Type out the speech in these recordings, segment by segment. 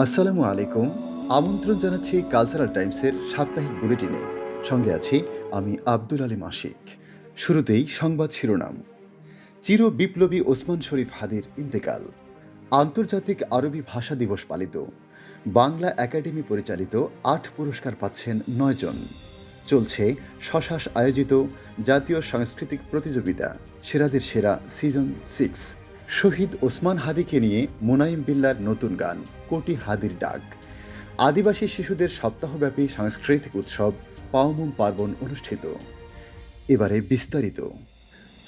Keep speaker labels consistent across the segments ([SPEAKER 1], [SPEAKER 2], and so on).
[SPEAKER 1] আসসালামু আলাইকুম। আমন্ত্রণ জানাচ্ছি কালচারাল টাইমসের সাপ্তাহিক বুলেটিনে। সঙ্গে আছি আমি আব্দুল আলী মাসিক। শুরুতেই সংবাদ শিরোনাম। চির বিপ্লবী ওসমান শরীফ হাদির ইন্তেকাল। আন্তর্জাতিক আরবি ভাষা দিবস পালিত। বাংলা একাডেমি পরিচালিত আট পুরস্কার পাচ্ছেন নয়জন চলছে শশাস আয়োজিত জাতীয় সাংস্কৃতিক প্রতিযোগিতা, সেরাদের সেরা সিজন সিক্স। শহীদ ওসমান হাদিকে নিয়ে মোনাইম বিল্লার নতুন গান, কোটি হাদির ডাক। আদিবাসী শিশুদের সপ্তাহব্যাপী সাংস্কৃতিক উৎসব পাওমুম পার্বণ অনুষ্ঠিত। এবারে বিস্তারিত।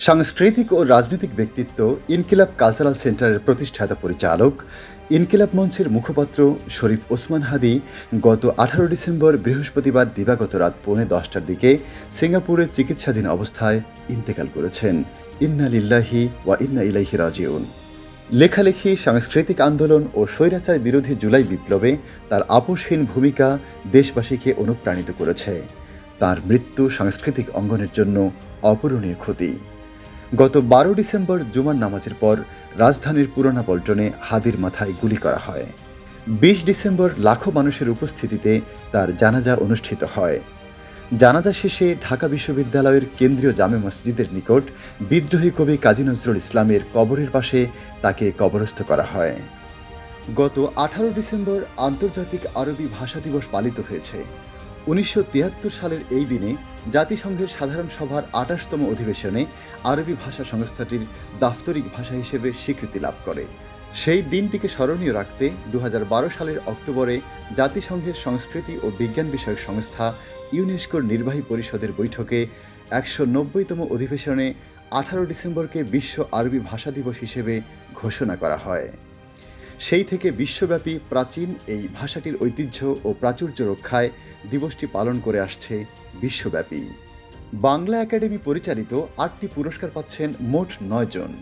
[SPEAKER 1] সাংস্কৃতিক ও রাজনৈতিক ব্যক্তিত্ব ইনকিলাব কালচারাল সেন্টারের প্রতিষ্ঠাতা পরিচালক, ইনকিলাব মঞ্চের মুখপাত্র শরীফ ওসমান হাদি গত আঠারো ডিসেম্বর বৃহস্পতিবার দিবাগত রাত পৌনে দশটার দিকে সিঙ্গাপুরে চিকিৎসাধীন অবস্থায় ইন্তেকাল করেছেন। ইন্না লিল্লাহি ওয়া ইন্না ইলাইহি রাজিউন। লেখালেখি, সাংস্কৃতিক আন্দোলন ও স্বৈরাচার বিরোধী জুলাই বিপ্লবে তার আপোষহীন ভূমিকা দেশবাসীকে অনুপ্রাণিত করেছে। তার মৃত্যু সাংস্কৃতিক অঙ্গনের জন্য অপূরণীয় ক্ষতি। গত বারো ডিসেম্বর জুমার নামাজের পর রাজধানীর পুরোনা পল্টনে হাদির মাথায় গুলি করা হয়। বিশ ডিসেম্বর লাখো মানুষের উপস্থিতিতে তার জানাজা অনুষ্ঠিত হয়। জানাজা শেষে ঢাকা বিশ্ববিদ্যালয়ের কেন্দ্রীয় জামে মসজিদের নিকট বিদ্রোহী কবি কাজী নজরুল ইসলামের কবরের পাশে তাকে কবরস্থ করা হয়। গত আঠারো ডিসেম্বর আন্তর্জাতিক আরবি ভাষা দিবস পালিত হয়েছে। উনিশশো তিয়াত্তর সালের এই দিনে জাতিসংঘের সাধারণ সভার আঠাশতম অধিবেশনে আরবি ভাষা সংস্থাটির দাপ্তরিক ভাষা হিসেবে স্বীকৃতি লাভ করে। সেই দিনটিকে স্মরণীয় রাখতে দু হাজার বারো সালের অক্টোবরে জাতিসংঘের সংস্কৃতি ও বিজ্ঞান বিষয়ক সংস্থা ইউনেস্কোর নির্বাহী পরিষদের বৈঠকে একশো নব্বইতম অধিবেশনে আঠারো ডিসেম্বরকে বিশ্ব আরবি ভাষা দিবস হিসেবে ঘোষণা করা হয়। সেই থেকে বিশ্বব্যাপী প্রাচীন এই ভাষাটির ঐতিহ্য ও প্রাচুর্য রক্ষায় দিবসটি পালন করে আসছে বিশ্বব্যাপী। বাংলা একাডেমি পরিচালিত আটটি পুরস্কার পাচ্ছেন মোট নয় জন।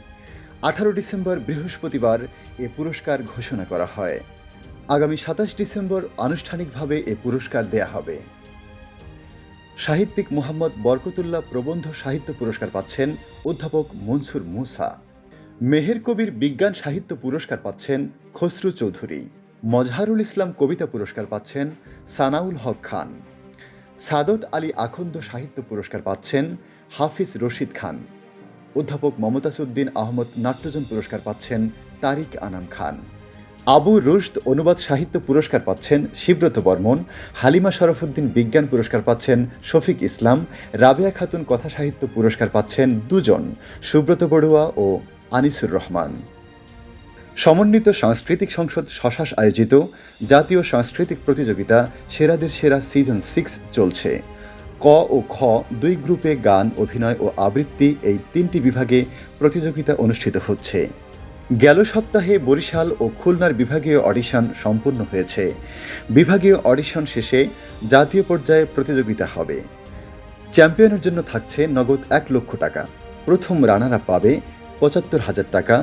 [SPEAKER 1] আঠারো ডিসেম্বর বৃহস্পতিবার এ পুরস্কার ঘোষণা করা হয়। আগামী সাতাশ ডিসেম্বর আনুষ্ঠানিকভাবে এ পুরস্কার দেয়া হবে। সাহিত্যিক মোহাম্মদ বরকতুল্লাহ প্রবন্ধ সাহিত্য পুরস্কার পাচ্ছেন অধ্যাপক মনসুর মুসা। মেহের কবির বিজ্ঞান সাহিত্য পুরস্কার পাচ্ছেন খসরু চৌধুরী। মজহারুল ইসলাম কবিতা পুরস্কার পাচ্ছেন সানাউল হক খান। সাদত আলী আখন্দ সাহিত্য পুরস্কার পাচ্ছেন হাফিজ রশিদ খান। অধ্যাপক মমতাজউদ্দিন আহমদ নাট্যজন পুরস্কার পাচ্ছেন তারিক আনাম খান। আবু রুশদ অনুবাদ সাহিত্য পুরস্কার পাচ্ছেন শিব্রত বর্মন। হালিমা শরফুদ্দিন বিজ্ঞান পুরস্কার পাচ্ছেন শফিক ইসলাম। রাবেয়া খাতুন কথা সাহিত্য পুরস্কার পাচ্ছেন দুজন। সুব্রত বড়ুয়া ও আনিসুর রহমান। সমন্বিত সাংস্কৃতিক সংসদ শশাস আয়োজিত জাতীয় সাংস্কৃতিক প্রতিযোগিতা সেরাদের সেরা সিজন সিক্স চলছে। ক ও খ দুই গ্রুপে গান, অভিনয় ও আবৃত্তি এই তিনটি বিভাগে প্রতিযোগিতা অনুষ্ঠিত হচ্ছে। গেল সপ্তাহে বরিশাল ও খুলনার বিভাগীয় অডিশন সম্পূর্ণ হয়েছে। বিভাগীয় অডিশন শেষে জাতীয় পর্যায়ে প্রতিযোগিতা হবে। চ্যাম্পিয়নের জন্য থাকছে নগদ এক লক্ষ টাকা। প্রথম রানার পাবে পঁচাত্তর হাজার টাকা,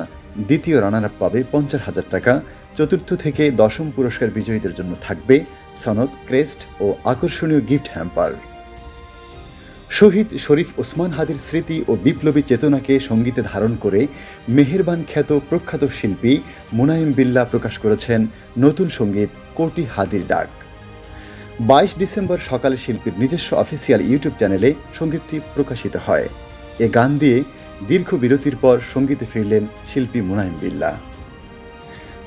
[SPEAKER 1] দ্বিতীয় রানার আপ পাবে পঞ্চাশ হাজার টাকা, চতুর্থ থেকে দশম পুরস্কার বিজয়ীদের জন্য থাকবে সনদ, ক্রেস্ট ও আকর্ষণীয় গিফট হ্যাম্পার শহীদ শরীফ ওসমান হাদির স্মৃতি ও বিপ্লবী চেতনাকে সঙ্গীতে ধারণ করে মেহেরবান খ্যাত প্রখ্যাত শিল্পী মুনাইম বিল্লা প্রকাশ করেছেন নতুন সংগীত কোটি হাদির ডাক। বাইশ ডিসেম্বর সকালে শিল্পীর নিজস্ব অফিসিয়াল ইউটিউব চ্যানেলে সঙ্গীতটি প্রকাশিত হয়। এ গান দিয়ে দীর্ঘ বিরতির পর সঙ্গীতে ফিরলেন শিল্পী মুনাইম বিল্লা।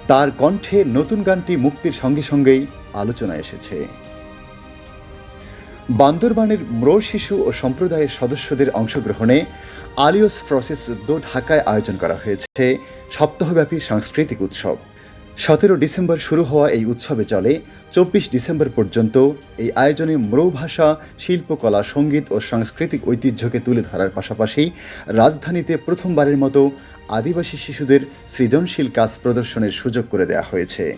[SPEAKER 1] তার কণ্ঠে নতুন গানটি মুক্তির সঙ্গে সঙ্গেই আলোচনা এসেছে। বান্দরবানের ম্রো শিশু ও সম্প্রদায়ের সদস্যদের অংশগ্রহণে আলিওস প্রসেস দো ঢাকায় আয়োজন করা হয়েছে সপ্তাহব্যাপী সাংস্কৃতিক উৎসব। সতেরো ডিসেম্বর শুরু হওয়া এই উৎসবে চলে। চব্বিশ ডিসেম্বর পর্যন্ত এই আয়োজনে মরৌ ভাষা শিল্পকলা, সংগীত ও সাংস্কৃতিক ঐতিহ্যকে তুলে ধরার পাশাপাশি রাজধানীতে প্রথমবারের মতো আদিবাসী শিশুদের সৃজনশীল কাজ প্রদর্শনের সুযোগ করে দেওয়া হয়েছে।